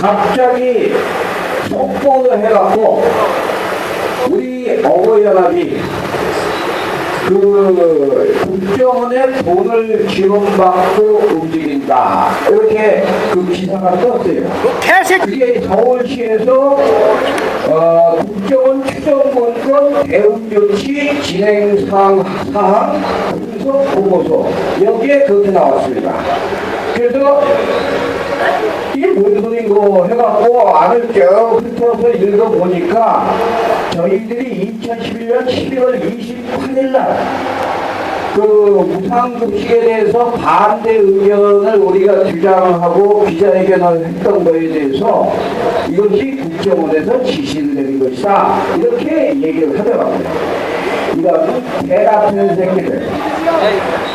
갑자기 속보를 해갖고 우리 어버이연합이 그 국정원에 돈을 지원받고 움직인다 이렇게 그 기사가 떴어요. 그게 서울시에서 어, 국정원 추정본건 대응 조치 진행 사항, 사항 분석 보고서 여기에 그렇게 나왔습니다. 그래서 이게 뭔 소린고 해갖고 안을 쭉 훑어서 읽어보니까 저희들이 2011년 11월 28일 날그 무상급식에 대해서 반대 의견을 우리가 주장하고 기자회견을 했던 거에 대해서 이것이 국정원에서 지시를 내린 것이다 이렇게 얘기를 하더라고요. 이런 개 같은 새끼들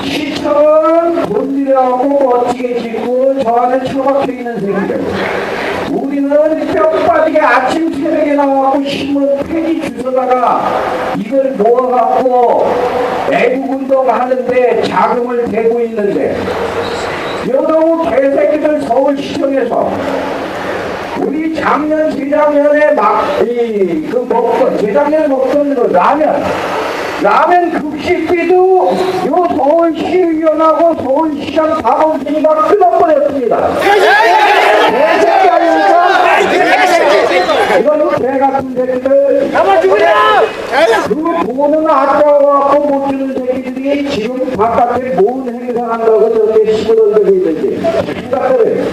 시청은 돈 들여갖고 멋지게 짓고 저 안에 처박혀 있는 새끼들 우리는 뼈 빠지게 아침 새벽에 나와갖고 신문 폐지 주워다가 이걸 모아갖고 애국운동 하는데 자금을 대고 있는데 여러분 개새끼들 서울시청에서 우리 작년 재작년에 막이그 먹던 재작년에 먹던 그 라면 라면 급식비도 요 서울시의원하고 서울시장 박원순이가 끊어버렸습니다. 개새끼 아닙니까? 이거는 개같은 새끼들 그 돈은 아까워갖고 못 주는 새끼들이 지금 바깥에 뭔 행사한다고 저렇게 시끄러들고 있는지. 생각을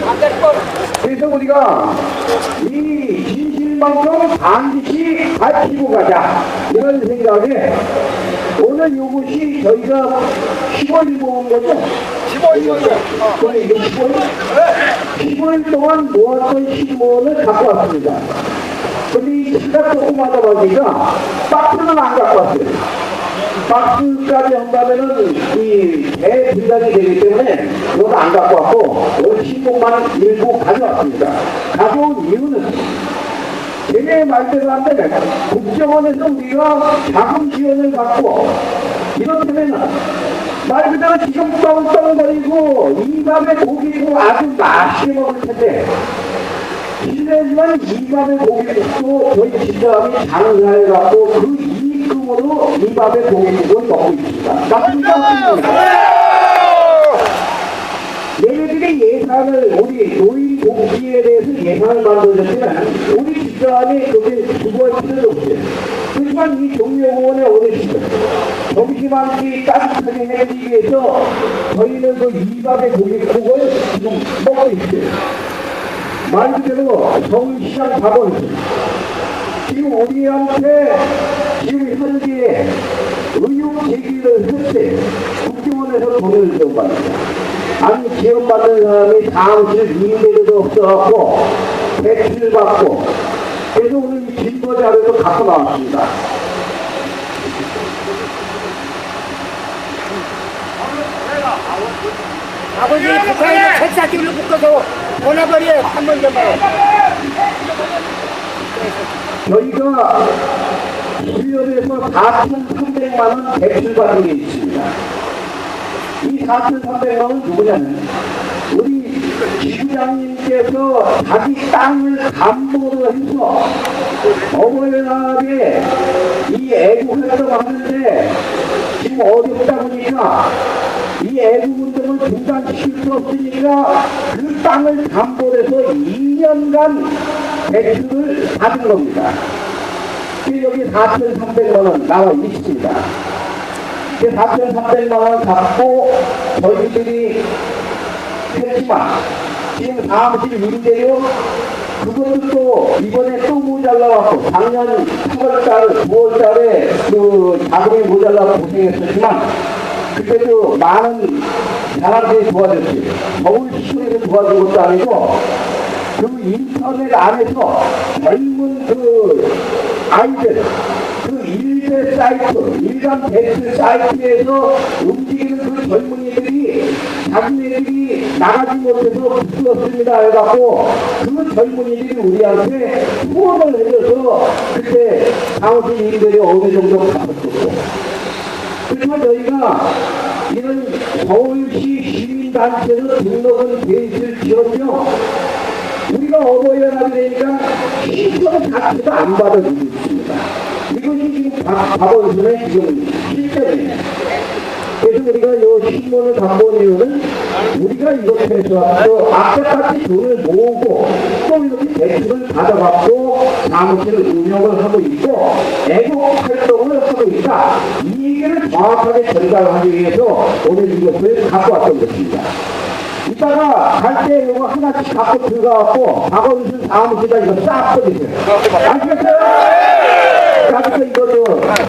그래서 우리가 이 진실만큼 반드시 밝히고 가자. 이런 생각에 오늘 이것이 저희가 10월 모은 거죠? 15일 이게 15일? 15일 동안 모았던 신문을 갖고 왔습니다. 근데 이 키가 조금 하다 보니까 박스는 안 갖고 왔어요. 박스까지 한다면은 이 대분량이 되기 때문에 이거 안 갖고 왔고 오늘 신문만 일부 가져왔습니다. 가져온 이유는 제게 말대로 한다면 국정원에서 우리가 자금 지원을 받고 이렇다면 말 그대로 지금 떵떵거리고 이밤에 고기고 아주 맛있게 먹을 텐데 실례지만 이밤에 고기국도 저희 집사람이 장사해 갖고 그 이익금으로 이밤에 고기국을 먹고 있습니다. 맞습니까? 얘네들이 예산을 우리 노인 복지에 대해서 예산을 만들어줬지만 우리 집사람이 거기에 두고할 필요는 없어요. 하지만 이 종묘공원의 어르신들 점심한끼 따뜻하게 해주기 위해서 저희는 그 이밤에 고기국을 지금 먹고 있어요. 말 그대로 서울시장 박원순 지금 우리한테 지금 현재에 의혹 제기를 했대 국정원에서 돈을 지원받는다 아니 지원받는 사람이 사무실 임대료도 없어갖고 대출을 받고 그래서 오늘 이 진보 자료도 갖고 나왔습니다 아버지 북한에서 책사기를 묶어서 보내버려 한번 좀 봐요. 저희가 1년에서 4,300만 원 대출 받은 게 있습니다. 이 4,300만 원 누구냐면 우리 지부장님께서 자기 땅을 담보로 해서 어머니나라에 이 애국 활동하는데 지금 어렵다 보니까 이 애국운동을 중단시킬 수 없으니까 그 땅을 담보로 해서 2년간 대출을 받은 겁니다. 여기 4,300만 원 나와 있습니다. 그 4,300만 원 갖고 저희들이 했지만 지금 사무실 임대료 그것도 또 이번에 또 모자라갖고 작년 8월달, 9월달에 그 자금이 모자라 고생했었지만 그때도 많은 사람들이 도와줬어요. 서울시청에서 도와준 것도 아니고 그 인터넷 안에서 젊은 그 아이들 그 일대 사이트, 일간 베스트 사이트에서 움직이는 그 젊은이들이 자기네들이 나가지 못해서 부끄럽습니다 해갖고 그 젊은이들이 우리한테 후원을 해줘서 그때 사무실 일들이 어느 정도 갚았었고 그렇지만 저희가 이런 서울시 시민단체에서 등록은 돼 있을 지언정 우리가 어버이날이 되니까 신청 자체도 안 받아주고 있습니다. 이것이 지금 박- 박원순의 지금 실정이에요. 그래서 우리가 이 신문을 갖고 온 이유는 우리가 이렇게 해서 또 아까같이 돈을 모으고 또 이렇게 대출을 받아갖고 사무실을 운영을 하고 있고 애국 활동을 하고 있다. 이 얘기를 정확하게 전달하기 위해서 오늘 이것을 갖고 왔던 것입니다. 이따가 갈때 이거 하나씩 갖고 들어가갖고 박원순 사무실에다 이거 싹 뿌리세요. 아시겠어요? 자, 그래서 이거는